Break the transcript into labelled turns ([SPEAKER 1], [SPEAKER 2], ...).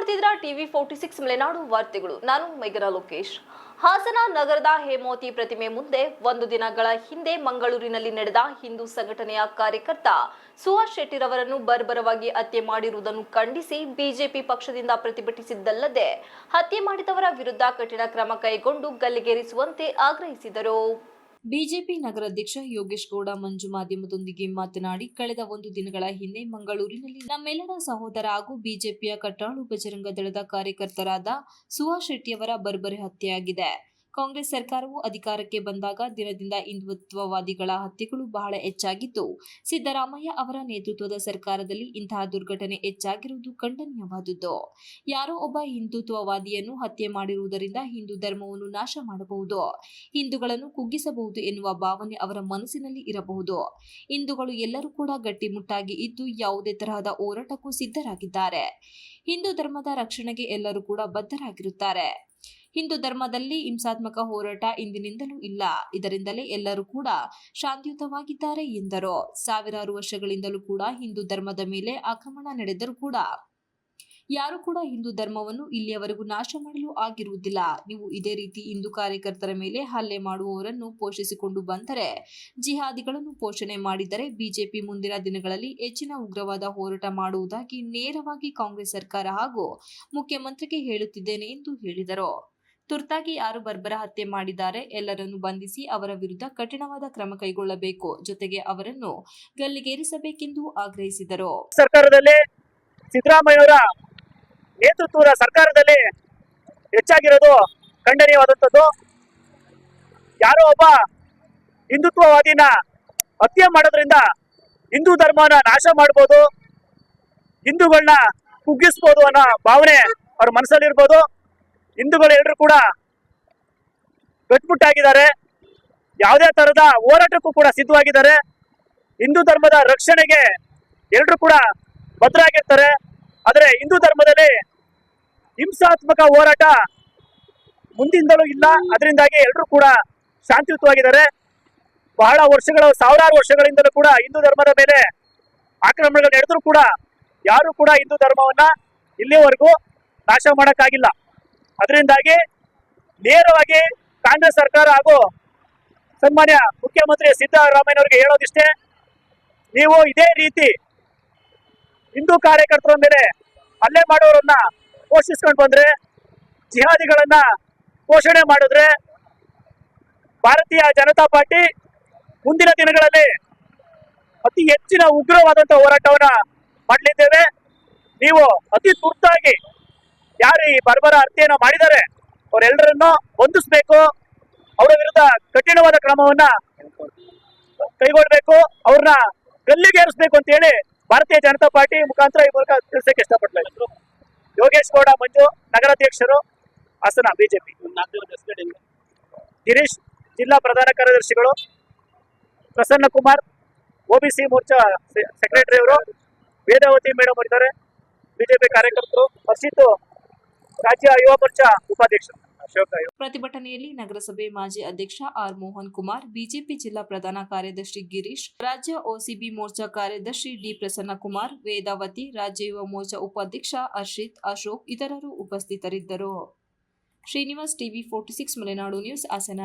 [SPEAKER 1] ನೋಡ್ತಿದ್ರ? TV forty six Malenadu ವಾರ್ತೆಗಳು. ನಾನು ಮೈಗರ ಲೋಕೇಶ್. ಹಾಸನ ನಗರದ ಹೇಮೋತಿ ಪ್ರತಿಮೆ ಮುಂದೆ ಒಂದು ದಿನಗಳ ಹಿಂದೆ ಮಂಗಳೂರಿನಲ್ಲಿ ನಡೆದ ಹಿಂದೂ ಸಂಘಟನೆಯ ಕಾರ್ಯಕರ್ತ ಸುಹಾಸ್ ಶೆಟ್ಟಿರವರನ್ನು ಬರ್ಬರವಾಗಿ ಹತ್ಯೆ ಮಾಡಿರುವುದನ್ನು ಖಂಡಿಸಿ ಬಿಜೆಪಿ ಪಕ್ಷದಿಂದ ಪ್ರತಿಭಟಿಸಿದ್ದಲ್ಲದೆ ಹತ್ಯೆ ಮಾಡಿದವರ ವಿರುದ್ಧ ಕಠಿಣ ಕ್ರಮ ಕೈಗೊಂಡು ಗಲ್ಲಿಗೇರಿಸುವಂತೆ ಆಗ್ರಹಿಸಿದರು. ಬಿಜೆಪಿ ನಗರಾಧ್ಯಕ್ಷ ಯೋಗೇಶ್ ಗೌಡ ಮಂಜು ಮಾಧ್ಯಮದೊಂದಿಗೆ ಮಾತನಾಡಿ, ಕಳೆದ ಒಂದು ದಿನಗಳ ಹಿಂದೆ ಮಂಗಳೂರಿನಲ್ಲಿ ನಮ್ಮೆಲ್ಲರ ಸಹೋದರ ಹಾಗೂ ಬಿಜೆಪಿಯ ಕಟ್ಟಾಳು ಬಜರಂಗ ದಳದ ಕಾರ್ಯಕರ್ತರಾದ ಸುಹಾಸ್ ಶೆಟ್ಟಿಯವರ ಬರ್ಬರಿ ಹತ್ಯೆಯಾಗಿದೆ. ಕಾಂಗ್ರೆಸ್ ಸರ್ಕಾರವು ಅಧಿಕಾರಕ್ಕೆ ಬಂದಾಗ ದಿನದಿಂದ ಹಿಂದುತ್ವವಾದಿಗಳ ಹತ್ಯೆಗಳು ಬಹಳ ಹೆಚ್ಚಾಗಿದ್ದು, ಸಿದ್ದರಾಮಯ್ಯ ಅವರ ನೇತೃತ್ವದ ಸರ್ಕಾರದಲ್ಲಿ ಇಂತಹ ದುರ್ಘಟನೆ ಹೆಚ್ಚಾಗಿರುವುದು ಖಂಡನೀಯವಾದುದು ಯಾರೋ ಒಬ್ಬ ಹಿಂದುತ್ವವಾದಿಯನ್ನು ಹತ್ಯೆ ಮಾಡಿರುವುದರಿಂದ ಹಿಂದೂ ಧರ್ಮವನ್ನು ನಾಶ ಮಾಡಬಹುದು, ಹಿಂದೂಗಳನ್ನು ಕುಗ್ಗಿಸಬಹುದು ಎನ್ನುವ ಭಾವನೆ ಅವರ ಮನಸ್ಸಿನಲ್ಲಿ ಇರಬಹುದು. ಹಿಂದೂಗಳು ಎಲ್ಲರೂ ಕೂಡ ಗಟ್ಟಿಮುಟ್ಟಾಗಿ ಇದ್ದು ಯಾವುದೇ ತರಹದ ಹೋರಾಟಕ್ಕೂ ಸಿದ್ಧರಾಗಿದ್ದಾರೆ. ಹಿಂದೂ ಧರ್ಮದ ರಕ್ಷಣೆಗೆ ಎಲ್ಲರೂ ಕೂಡ ಬದ್ಧರಾಗಿರುತ್ತಾರೆ. ಹಿಂದೂ ಧರ್ಮದಲ್ಲಿ ಹಿಂಸಾತ್ಮಕ ಹೋರಾಟ ಇಂದಿನಿಂದಲೂ ಇಲ್ಲ. ಇದರಿಂದಲೇ ಎಲ್ಲರೂ ಕೂಡ ಶಾಂತಿಯುತವಾಗಿದ್ದಾರೆ ಎಂದರು. ಸಾವಿರಾರು ವರ್ಷಗಳಿಂದಲೂ ಕೂಡ ಹಿಂದೂ ಧರ್ಮದ ಮೇಲೆ ಆಕ್ರಮಣ ನಡೆದರೂ ಕೂಡ ಯಾರು ಕೂಡ ಹಿಂದೂ ಧರ್ಮವನ್ನು ಇಲ್ಲಿಯವರೆಗೂ ನಾಶ ಮಾಡಲು ಆಗಿರುವುದಿಲ್ಲ. ನೀವು ಇದೇ ರೀತಿ ಹಿಂದೂ ಕಾರ್ಯಕರ್ತರ ಮೇಲೆ ಹಲ್ಲೆ ಮಾಡುವವರನ್ನು ಪೋಷಿಸಿಕೊಂಡು ಬಂದರೆ, ಜಿಹಾದಿಗಳನ್ನು ಪೋಷಣೆ ಮಾಡಿದರೆ ಬಿಜೆಪಿ ಮುಂದಿನ ದಿನಗಳಲ್ಲಿ ಹೆಚ್ಚಿನ ಉಗ್ರವಾದ ಹೋರಾಟ ಮಾಡುವುದಾಗಿ ನೇರವಾಗಿ ಕಾಂಗ್ರೆಸ್ ಸರ್ಕಾರ ಹಾಗೂ ಮುಖ್ಯಮಂತ್ರಿಗೆ ಹೇಳುತ್ತಿದ್ದೇನೆ ಎಂದು ಹೇಳಿದರು. ತುರ್ತಾಗಿ ಯಾರು ಬರ್ಬರ ಹತ್ಯೆ ಮಾಡಿದ್ದಾರೆ ಎಲ್ಲರನ್ನು ಬಂಧಿಸಿ ಅವರ ವಿರುದ್ಧ ಕಠಿಣವಾದ ಕ್ರಮ ಕೈಗೊಳ್ಳಬೇಕು ಜೊತೆಗೆ ಅವರನ್ನು ಗಲ್ಲಿಗೇರಿಸಬೇಕೆಂದು ಆಗ್ರಹಿಸಿದರು.
[SPEAKER 2] ಸರ್ಕಾರದಲ್ಲಿ ಸಿದ್ದರಾಮಯ್ಯವರ ನೇತೃತ್ವದ ಸರ್ಕಾರದಲ್ಲಿ ಹೆಚ್ಚಾಗಿರೋದು ಖಂಡನೀಯವಾದಂಥದ್ದು. ಯಾರೋ ಒಬ್ಬ ಹಿಂದುತ್ವವಾದಿನ ಹತ್ಯೆ ಮಾಡೋದ್ರಿಂದ ಹಿಂದೂ ಧರ್ಮನ ನಾಶ ಮಾಡ್ಬೋದು ಹಿಂದೂಗಳನ್ನ ಕುಗ್ಗಿಸ್ಬೋದು ಅನ್ನೋ ಭಾವನೆ ಅವ್ರ ಮನಸ್ಸಲ್ಲಿರ್ಬೋದು. ಹಿಂದೂಗಳು ಎಲ್ಲರೂ ಕೂಡ ಕಟ್ಬಿಟ್ಟಾಗಿದ್ದಾರೆ ಯಾವುದೇ ತರಹದ ಹೋರಾಟಕ್ಕೂ ಕೂಡ ಸಿದ್ಧವಾಗಿದ್ದಾರೆ. ಹಿಂದೂ ಧರ್ಮದ ರಕ್ಷಣೆಗೆ ಎಲ್ಲರೂ ಕೂಡ ಭದ್ರಾಗಿರ್ತಾರೆ. ಆದರೆ ಹಿಂದೂ ಧರ್ಮದಲ್ಲಿ ಹಿಂಸಾತ್ಮಕ ಹೋರಾಟ ಮುಂದಿಂದಲೂ ಇಲ್ಲ. ಅದರಿಂದಾಗಿ ಎಲ್ಲರೂ ಕೂಡ ಶಾಂತಿಯುತವಾಗಿದ್ದಾರೆ. ಬಹಳ ವರ್ಷಗಳು, ಸಾವಿರಾರು ವರ್ಷಗಳಿಂದಲೂ ಕೂಡ ಹಿಂದೂ ಧರ್ಮದ ಮೇಲೆ ಆಕ್ರಮಣಗಳು ನಡೆದರೂ ಕೂಡ ಯಾರು ಕೂಡ ಹಿಂದೂ ಧರ್ಮವನ್ನ ಇಲ್ಲಿಯವರೆಗೂ ನಾಶ ಮಾಡೋಕ್ಕಾಗಿಲ್ಲ. ಅದರಿಂದಾಗಿ ನೇರವಾಗಿ ಕಾಂಗ್ರೆಸ್ ಸರ್ಕಾರ ಹಾಗೂ ಸನ್ಮಾನ್ಯ ಮುಖ್ಯಮಂತ್ರಿ ಸಿದ್ದರಾಮಯ್ಯನವರಿಗೆ ಹೇಳೋದಿಷ್ಟೇ, ನೀವು ಇದೇ ರೀತಿ ಹಿಂದೂ ಕಾರ್ಯಕರ್ತರ ಮೇಲೆ ಹಲ್ಲೆ ಮಾಡೋರನ್ನ ಪೋಷಿಸ್ಕೊಂಡು ಬಂದ್ರೆ, ಜಿಹಾದಿಗಳನ್ನ ಪೋಷಣೆ ಮಾಡಿದ್ರೆ ಭಾರತೀಯ ಜನತಾ ಪಾರ್ಟಿ ಮುಂದಿನ ದಿನಗಳಲ್ಲಿ ಅತಿ ಹೆಚ್ಚಿನ ಉಗ್ರವಾದಂತಹ ಹೋರಾಟವನ್ನ ಮಾಡಲಿದ್ದೇವೆ. ನೀವು ಅತಿ ತುರ್ತಾಗಿ ಯಾರು ಈ ಬರ್ಬರ ಹತ್ಯೆಯನ್ನು ಮಾಡಿದ್ದಾರೆ, ಅವರೆಲ್ಲರನ್ನು ಬಂಧಿಸ್ಬೇಕು, ಅವರ ವಿರುದ್ಧ ಕಠಿಣವಾದ ಕ್ರಮವನ್ನ ಕೈಗೊಳ್ಬೇಕು ಅವ್ರನ್ನ ಗಲ್ಲಿಗೇರಿಸ್ಬೇಕು ಅಂತ ಹೇಳಿ ಭಾರತೀಯ ಜನತಾ ಪಾರ್ಟಿ ಮುಖಾಂತರ ಈ ಮೂಲಕ ತಿಳಿಸಕ್ಕೆ ಇಷ್ಟಪಡ್ತಾ ಇದ್ರು ಯೋಗೇಶ್ ಗೌಡ, ಮಂಜು, ನಗರಾಧ್ಯಕ್ಷರು, ಹಾಸನ ಬಿಜೆಪಿ. ಗಿರೀಶ್, ಜಿಲ್ಲಾ ಪ್ರಧಾನ ಕಾರ್ಯದರ್ಶಿಗಳು, ಪ್ರಸನ್ನ ಕುಮಾರ್ ಒಬಿಸಿ ಮೋರ್ಚಾ ಸೆಕ್ರೆಟರಿ ಅವರು ವೇದಾವತಿ ಮೇಡಮ್ ಅವರಿದ್ದಾರೆ, ಬಿಜೆಪಿ ಕಾರ್ಯಕರ್ತರು ಹರ್ಷಿತ್ ರಾಜ್ಯ ಯುವ ಮೋರ್ಚಾ ಉಪಾಧ್ಯಕ್ಷರು ಅಶೋಕ
[SPEAKER 1] ಪ್ರತಿಭಟನೆಯಲ್ಲಿ ನಗರಸಭೆ ಮಾಜಿ ಅಧ್ಯಕ್ಷ ಆರ್ ಮೋಹನ್ ಕುಮಾರ್, ಬಿಜೆಪಿ ಜಿಲ್ಲಾ ಪ್ರಧಾನ ಕಾರ್ಯದರ್ಶಿ ಗಿರೀಶ್, ರಾಜ್ಯ ಒಸಿಬಿ ಮೋರ್ಚಾ ಕಾರ್ಯದರ್ಶಿ ಡಿ ಪ್ರಸನ್ನ ಕುಮಾರ್, ವೇದಾವತಿ, ರಾಜ್ಯ ಯುವ ಮೋರ್ಚಾ ಉಪಾಧ್ಯಕ್ಷ ಅರ್ಷಿತ್ ಅಶೋಕ್ ಇತರರು ಉಪಸ್ಥಿತರಿದ್ದರು. Srinivas TV forty six Malenadu news Hassan.